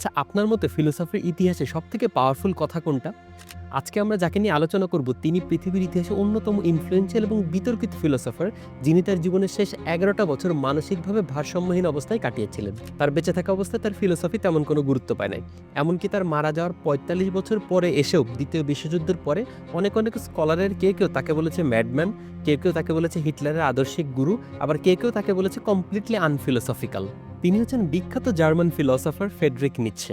আচ্ছা আপনার মতে ফিলোসফির ইতিহাসে সবথেকে পাওয়ারফুল কথা কোনটা? আজকে আমরা যাকে নিয়ে আলোচনা করব, তিনি পৃথিবীর ইতিহাসে অন্যতম ইনফ্লুয়েন্সিয়াল এবং বিতর্কিত ফিলোসফার যিনি তার জীবনের শেষ এগারোটা বছর মানসিকভাবে ভারসাম্যহীন অবস্থায় কাটিয়েছিলেন। তার বেঁচে থাকা অবস্থায় তার ফিলোসফি তেমন কোনো গুরুত্ব পায় নাই। এমনকি তার মারা যাওয়ার পঁয়তাল্লিশ বছর পরে এসেও দ্বিতীয় বিশ্বযুদ্ধের পরে অনেক অনেক স্কলারের কে কেউ তাকে বলেছে ম্যাডম্যান কেউ কেউ তাকে বলেছে হিটলারের আদর্শিক গুরু, আবার কেউ কেউ তাকে বলেছে কমপ্লিটলি আনফিলোসফিক্যাল তিনি হচ্ছেন বিখ্যাত জার্মান ফিলসফার ফেডরিক নিচ্ছে।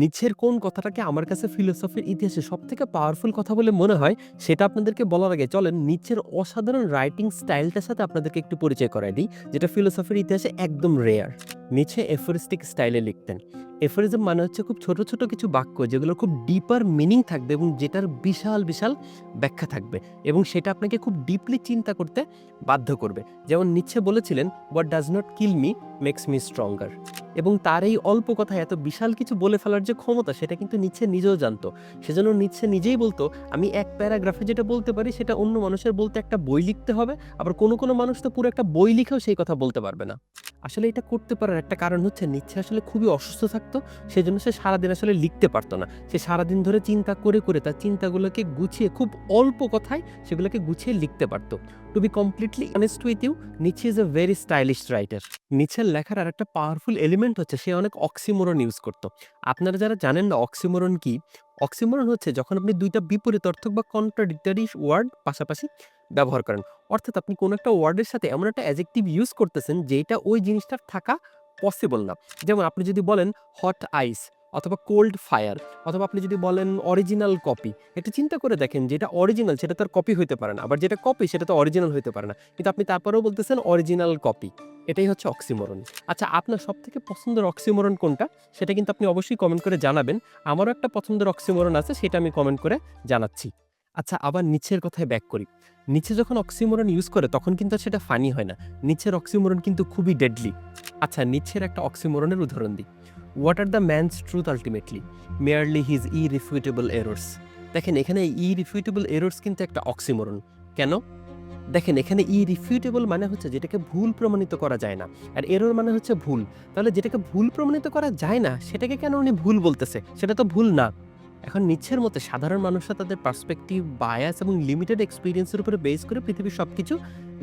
নিচ্ছের কোন কথাটাকে আমার কাছে ফিলোসফির ইতিহাসে সব থেকে পাওয়ারফুল কথা বলে মনে হয়, সেটা আপনাদেরকে বলার আগে চলেন নিচের অসাধারণ রাইটিং স্টাইলটার সাথে আপনাদেরকে একটু পরিচয় করাই দিই, যেটা ফিলোসফির ইতিহাসে একদম রেয়ার নিচ্ছে এফোরিস্টিক স্টাইলে লিখতেন। এফোরিজম মানে হচ্ছে খুব ছোট ছোট কিছু বাক্য যেগুলো খুব ডিপার মিনিং থাকবে এবং যেটার বিশাল বিশাল ব্যাখ্যা থাকবে এবং সেটা আপনাকে খুব ডিপলি চিন্তা করতে বাধ্য করবে। যেমন নিচ্ছে বলেছিলেন what does not kill me makes me stronger এবং তার এই অল্প কথায় এত বিশাল কিছু বলে ফেলার যে ক্ষমতা, সেটা কিন্তু নিচ্ছে নিজেও জানতো। সেজন্য নিচ্ছে নিজেই বলতো, আমি এক প্যারাগ্রাফে যেটা বলতে পারি, সেটা অন্য মানুষের বলতে একটা বই লিখতে হবে, আবার কোনো কোনো মানুষ তো পুরো একটা বই লিখেও সেই কথা বলতে পারবে না। আসলে এটা করতে পারার একটা কারণ হচ্ছে নিচ্ছে আসলে খুবই অসুস্থ থাকতো, সেজন্য সে সারাদিন আসলে লিখতে পারতো না। সে সারাদিন ধরে চিন্তা করে করে তার চিন্তাগুলোকে গুছিয়ে, খুব অল্প কথায় সেগুলোকে গুছিয়ে লিখতে পারতো। To be completely honest with you নিচে is a very stylish writer নিচের লেখার আর একটা পাওয়ারফুল এলিমেন্ট হচ্ছে, সে অনেক অক্সিমোরন ইউজ করতো। আপনারা যারা জানেন না অক্সিমোরন কি অক্সিমোরন হচ্ছে যখন আপনি দুইটা বিপরীত অর্থক বা কন্ট্রাডিক্টরি ওয়ার্ড পাশাপাশি ব্যবহার করেন। অর্থাৎ আপনি কোনো একটা ওয়ার্ডের সাথে এমন একটা অ্যাজেক্টিভ ইউজ করতেছেন যেটা ওই জিনিসটার থাকা পসিবল না। যেমন আপনি যদি বলেন হট আইস অথবা কোল্ড ফায়ার অথবা আপনি যদি বলেন অরিজিনাল কপি এটা চিন্তা করে দেখেন যেটা অরিজিনাল সেটা তার কপি হইতে পারে না। আবার যেটা কপি সেটা তো অরিজিনাল হইতে পারে না। কিন্তু আপনি তারপরেও বলতেছেন অরিজিনাল কপি এটাই হচ্ছে অক্সিমোরন আচ্ছা আপনার সব থেকে পছন্দের অক্সিমোরন কোনটা? সেটা কিন্তু আপনি অবশ্যই কমেন্ট করে জানাবেন। আমারও একটা পছন্দের অক্সিমোরন আছে, সেটা আমি কমেন্ট করে জানাচ্ছি। আচ্ছা আবার নিচের কথায় ব্যাক করি। নিচে যখন অক্সিমোরন ইউজ করে, তখন কিন্তু সেটা ফানি হয় না। নিচের অক্সিমোরন কিন্তু খুবই ডেডলি আচ্ছা নিচের একটা অক্সিমোরনের উদাহরণ দিই। What are the man's truth ultimately merely his irrefutable errors দেখেন, এখানে ই রিফিউটেবল এরর্স কিন্তু একটা অক্সিমোরন কেন? দেখেন, এখানে ই রিফিউটেবল মানে হচ্ছে যেটাকে ভুল প্রমাণিত করা যায় না। আর এরর মানে হচ্ছে ভুল। তাহলে যেটাকে ভুল প্রমাণিত করা যায় না, সেটাকে কেন উনি ভুল বলতেছে? সেটা তো ভুল না। এখন নিচ্ছের মতে সাধারণ মানুষরা তাদের পার্সপেক্টিভ বায়াস এবং লিমিটেড এক্সপিরিয়েন্সের উপরে বেস করে পৃথিবীর সব কিছু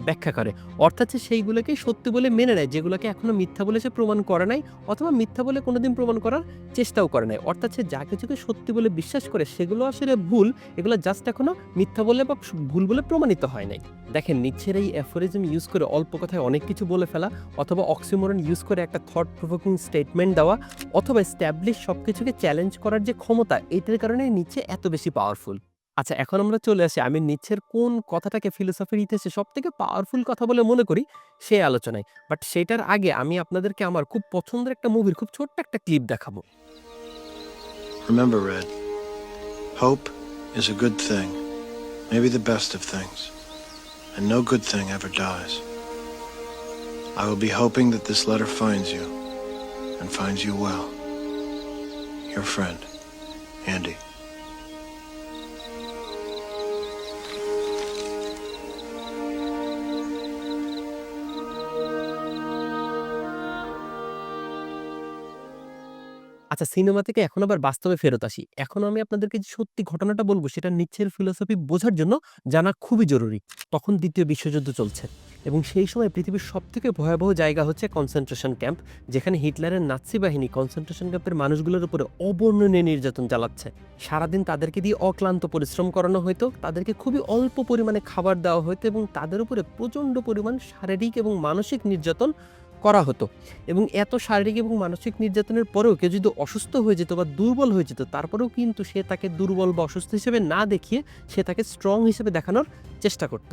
ব্যাখ্যা করে। অর্থাৎ সে সেইগুলোকে সত্যি বলে মেনে নেয়, যেগুলোকে এখনও মিথ্যা বলে সে প্রমাণ করে নাই অথবা মিথ্যা বলে কোনোদিন প্রমাণ করার চেষ্টাও করে নাই। অর্থাৎ সে যা কিছুকে সত্যি বলে বিশ্বাস করে, সেগুলো আসলে ভুল, এগুলো জাস্ট এখনও মিথ্যা বলে বা ভুল বলে প্রমাণিত হয় নাই। দেখেন, নিচ্ছের এই অ্যাফোরিজম ইউজ করে অল্প কথায় অনেক কিছু বলে ফেলা অথবা অক্সিমোরন ইউজ করে একটা থট প্রভোকিং স্টেটমেন্ট দেওয়া অথবা স্ট্যাবলিশ সব কিছুকে চ্যালেঞ্জ করার যে ক্ষমতা, এটার কারণে নিচ্ছে এত বেশি পাওয়ারফুল আচ্ছা এখন আমরা চলে আসি আমি নিচ্ছের কোন কথাটাকে ফিলোসফির ইতিহাসে সব থেকে পাওয়ারফুল কথা বলে মনে করি সেই আলোচনায় বাট সেটার আগে আমি আপনাদেরকে আমার খুব পছন্দের একটা মুভির খুব ছোট্ট একটা ক্লিপ দেখাবো Remember, Red, hope is a good thing, maybe the best of things, and no good thing ever dies. I will be hoping that this letter finds you, and finds you well. Your friend, Andy. আচ্ছা cinema থেকে এখন আবার বাস্তবে ফেরত আসি। এখন আমি আপনাদেরকে যে সত্যি ঘটনাটা বলব, সেটা নিচ্ছের ফিলোসফি বোঝার জন্য জানা খুবই জরুরি। তখন দ্বিতীয় বিশ্বযুদ্ধ চলছে এবং সেই সময় পৃথিবীর সব থেকে ভয়াবহ জায়গা হচ্ছে কনসেন্ট্রেশন ক্যাম্প যেখানে হিটলারের নাৎসি বাহিনী কনসেন্ট্রেশন ক্যাম্পের মানুষগুলোর উপরে অবর্ণনীয় নির্যাতন চালাচ্ছে। সারাদিন তাদেরকে দিয়ে অক্লান্ত পরিশ্রম করানো হতো তাদেরকে খুবই অল্প পরিমাণে খাবার দেওয়া হতো এবং তাদের উপরে প্রচণ্ড পরিমাণ শারীরিক এবং মানসিক নির্যাতন করা হতো। এবং এত শারীরিক এবং মানসিক নির্যাতনের পরেও কেউ যদি অসুস্থ হয়ে যেত বা দুর্বল হয়ে যেত, তারপরেও কিন্তু সে তাকে দুর্বল বা অসুস্থ হিসেবে না দেখিয়ে সে তাকে স্ট্রং হিসেবে দেখানোর চেষ্টা করত।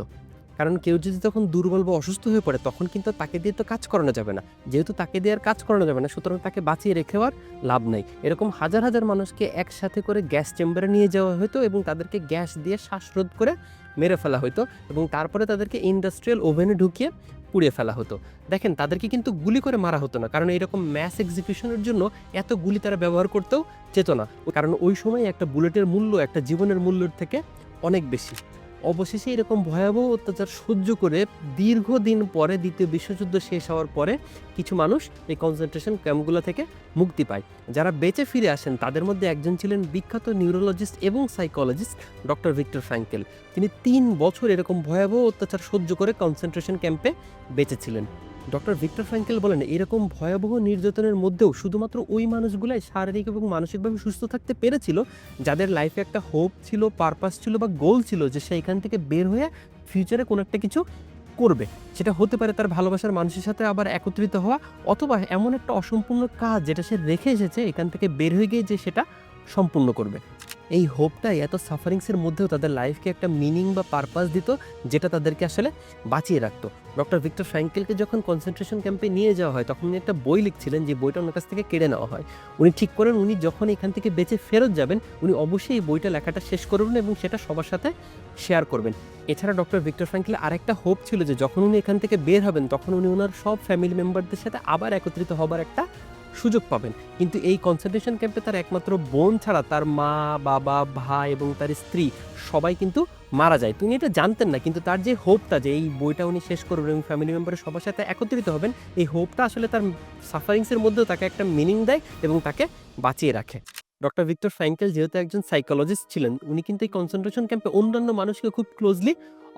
কারণ কেউ যদি তখন দুর্বল বা অসুস্থ হয়ে পড়ে, তখন কিন্তু তাকে দিয়ে তো কাজ করানো যাবে না। যেহেতু তাকে দিয়ে আর কাজ করানো যাবে না, সুতরাং তাকে বাঁচিয়ে রেখেও আর লাভ নাই। এরকম হাজার হাজার মানুষকে একসাথে করে গ্যাস চেম্বারে নিয়ে যাওয়া হতো এবং তাদেরকে গ্যাস দিয়ে শ্বাসরোধ করে মেরে ফেলা হতো এবং তারপরে তাদেরকে ইন্ডাস্ট্রিয়াল ওভেনে ঢুকিয়ে পুড়িয়ে ফেলা হতো। দেখেন, তাদেরকে কিন্তু গুলি করে মারা হতো না, কারণ এরকম ম্যাস এক্সিকিউশনের জন্য এত গুলি তারা ব্যবহার করতেও চেত না। কারণ ওই সময় একটা বুলেটের মূল্য, একটা জীবনের মূল্যের থেকে অনেক বেশি। অবশেষে এরকম ভয়াবহ অত্যাচার সহ্য করে দীর্ঘদিন পরে দ্বিতীয় বিশ্বযুদ্ধ শেষ হওয়ার পরে কিছু মানুষ এই কনসেন্ট্রেশন ক্যাম্পগুলো থেকে মুক্তি পায়। যারা বেঁচে ফিরে আসেন, তাদের মধ্যে একজন ছিলেন বিখ্যাত নিউরোলজিস্ট এবং সাইকোলজিস্ট ডক্টর ভিক্টর ফ্র্যাঙ্কেল তিনি তিন বছর এরকম ভয়াবহ অত্যাচার সহ্য করে কনসেন্ট্রেশন ক্যাম্পে বেঁচেছিলেন ডক্টর ভিক্টর ফ্র্যাঙ্কেল বলেন, এরকম ভয়াবহ নির্যাতনের মধ্যেও শুধুমাত্র ওই মানুষগুলাই শারীরিক এবং মানসিকভাবে সুস্থ থাকতে পেরেছিল, যাদের লাইফে একটা হোপ ছিল পারপাস ছিল বা গোল ছিল যে সে এখান থেকে বের হয়ে ফিউচারে কোনো একটা কিছু করবে। সেটা হতে পারে তার ভালোবাসার মানুষের সাথে আবার একত্রিত হওয়া, অথবা এমন একটা অসম্পূর্ণ কাজ যেটা সে রেখে এসেছে, এখান থেকে বের হয়ে গিয়ে যে সেটা সম্পূর্ণ করবে। এই হোপটাই এত সাফারিংসের মধ্যেও তাদের লাইফকে একটা মিনিং বা পারপাস দিত, যেটা তাদেরকে আসলে বাঁচিয়ে রাখতো। ডক্টর ভিক্টর ফ্র্যাঙ্কেলকে যখন কনসেন্ট্রেশন ক্যাম্পে নিয়ে যাওয়া হয়, তখন উনি একটা বই লিখছিলেন, যে বইটা ওনার কাছ থেকে কেড়ে নেওয়া হয়। উনি ঠিক করেন, উনি যখন এখান থেকে বেঁচে ফেরত যাবেন, উনি অবশ্যই এই বইটা লেখাটা শেষ করবেন এবং সেটা সবার সাথে শেয়ার করবেন। এছাড়া ডক্টর ভিক্টর ফ্র্যাঙ্কেল আরেকটা হোপ ছিল, যে যখন উনি এখান থেকে বের হবেন, তখন উনি ওনার সব ফ্যামিলি মেম্বারদের সাথে আবার একত্রিত হবার একটা সুযোগ পাবেন। কিন্তু এই কনসেন্ট্রেশন ক্যাম্পে তার একমাত্র বোন ছাড়া তার মা, বাবা, ভাই এবং তার স্ত্রী সবাই কিন্তু মারা যায়। তিনি এটা জানতেন না, কিন্তু তার যে হোপটা যে এই বইটা উনি শেষ করবেন এবং ফ্যামিলি মেম্বারের সবার সাথে একত্রিত হবেন, এই হোপটা আসলে তার সাফারিংসের মধ্যেও তাকে একটা মিনিং দেয় এবং তাকে বাঁচিয়ে রাখে। ডক্টর ভিক্টর ফ্র্যাঙ্কেল যেহেতু একজন সাইকোলজিস্ট ছিলেন, উনি কিন্তু এই কনসেন্ট্রেশন ক্যাম্পে অন্যান্য মানুষকে খুব ক্লোজলি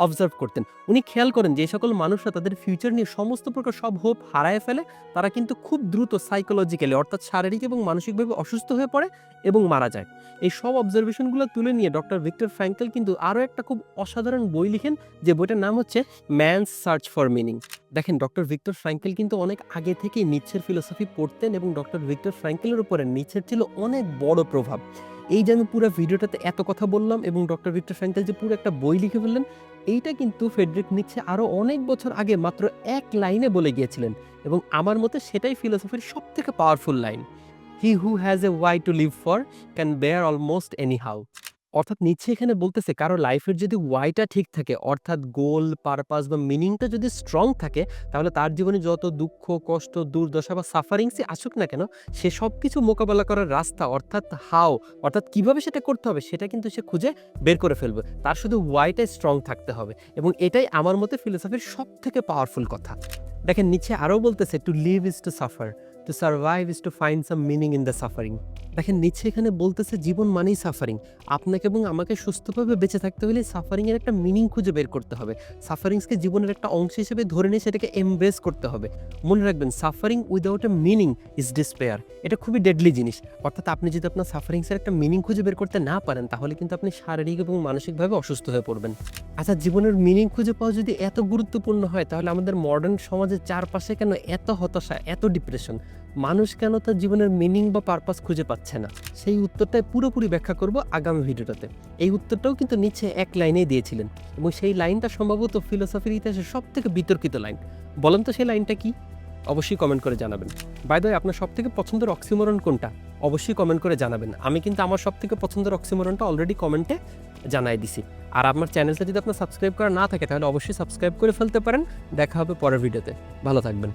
অবজার্ভ করতেন। উনি খেয়াল করেন যে সকল মানুষরা তাদের ফিউচার নিয়ে সমস্ত প্রকার সব হোপ হারায় ফেলে, তারা কিন্তু খুব দ্রুত সাইকোলজিক্যালি অর্থাৎ শারীরিক এবং মানসিকভাবে অসুস্থ হয়ে পড়ে এবং মারা যায়। এই সব অবজারভেশনগুলো তুলে নিয়ে ডক্টর ভিক্টর ফ্র্যাঙ্কেল কিন্তু আরও একটা খুব অসাধারণ বই লিখেন, যে বইটার নাম হচ্ছে ম্যানস সার্চ ফর মিনিং দেখেন ডক্টর ভিক্টর ফ্র্যাঙ্কেল কিন্তু অনেক আগে থেকেই নিচ্ছের ফিলোসফি পড়তেন এবং ডক্টর ভিক্টর ফ্র্যাঙ্কেলের উপরে নিচ্ছের ছিল অনেক বড় প্রভাব। এই যে আমি পুরো ভিডিওটাতে এত কথা বললাম এবং ডক্টর ভিক্টর ফ্যাঙ্কেল যে পুরো একটা বই লিখে ফেললেন, এইটা কিন্তু ফেডরিক নিচ্ছে আরও অনেক বছর আগে মাত্র এক লাইনে বলে গিয়েছিলেন এবং আমার মতে সেটাই ফিলোসফির সব থেকে powerful line he who has a why to live for can bear almost any how অর্থাৎ নিচ্ছে এখানে বলতেছে কারও লাইফের যদি ওয়াইটা ঠিক থাকে, অর্থাৎ গোল পারপাস বা মিনিংটা যদি স্ট্রং থাকে, তাহলে তার জীবনে যত দুঃখ, কষ্ট, দুর্দশা বা সাফারিংসই আসুক না কেন, সে সব কিছু মোকাবেলা করার রাস্তা, অর্থাৎ হাও অর্থাৎ কীভাবে সেটা করতে হবে, সেটা কিন্তু সে খুঁজে বের করে ফেলবে। তার শুধু ওয়াইটাই স্ট্রং থাকতে হবে এবং এটাই আমার মতে ফিলোসফির সব থেকে পাওয়ারফুল কথা। দেখেন নিচে আরও বলতেছে to live is to suffer to survive is to find some meaning in the suffering দেখেন, নিচে এখানে বলতেছে জীবন মানেই সাফারিং আপনাকে এবং আমাকে সুস্থভাবে বেঁচে থাকতে হলে সাফারিংয়ের একটা মিনিং খুঁজে বের করতে হবে। সাফারিংসকে জীবনের একটা অংশ হিসেবে ধরে নিয়ে সেটাকে এমব্রেস করতে হবে। মনে রাখবেন suffering without a meaning is despair এটা খুবই ডেডলি জিনিস। অর্থাৎ আপনি যদি আপনার সাফারিংসের একটা মিনিং খুঁজে বের করতে না পারেন, তাহলে কিন্তু আপনি শারীরিক এবং মানসিকভাবে অসুস্থ হয়ে পড়বেন। আচ্ছা জীবনের মিনিং খুঁজে পাওয়া যদি এত গুরুত্বপূর্ণ হয়, তাহলে আমাদের মডার্ন সমাজের চারপাশে কেন এত হতাশা, এত ডিপ্রেশন মানুষ কেন তার জীবনের মিনিং বা পারপাস খুঁজে পাচ্ছে না? সেই উত্তরটাই পুরোপুরি ব্যাখ্যা করব আগামী ভিডিওটাতে। এই উত্তরটাও কিন্তু নিচে এক লাইনেই দিয়েছিলেন এবং সেই লাইনটা সম্ভবত ফিলোসফির ইতিহাসে সব থেকে বিতর্কিত লাইন। বলেন তো সেই লাইনটা কি? অবশ্যই কমেন্ট করে জানাবেন। বাই দ্য আপনার সব থেকে পছন্দের অক্সিমরন কোনটা? অবশ্যই কমেন্ট করে জানাবেন। আমি কিন্তু আমার সব থেকে পছন্দের অক্সিমরনটা অলরেডি কমেন্টে জানাই দিছি। আর আমার চ্যানেলটা যদি আপনার সাবস্ক্রাইব করা না থাকে, তাহলে অবশ্যই সাবস্ক্রাইব করে ফেলতে পারেন। দেখা হবে পরের ভিডিওতে। ভালো থাকবেন।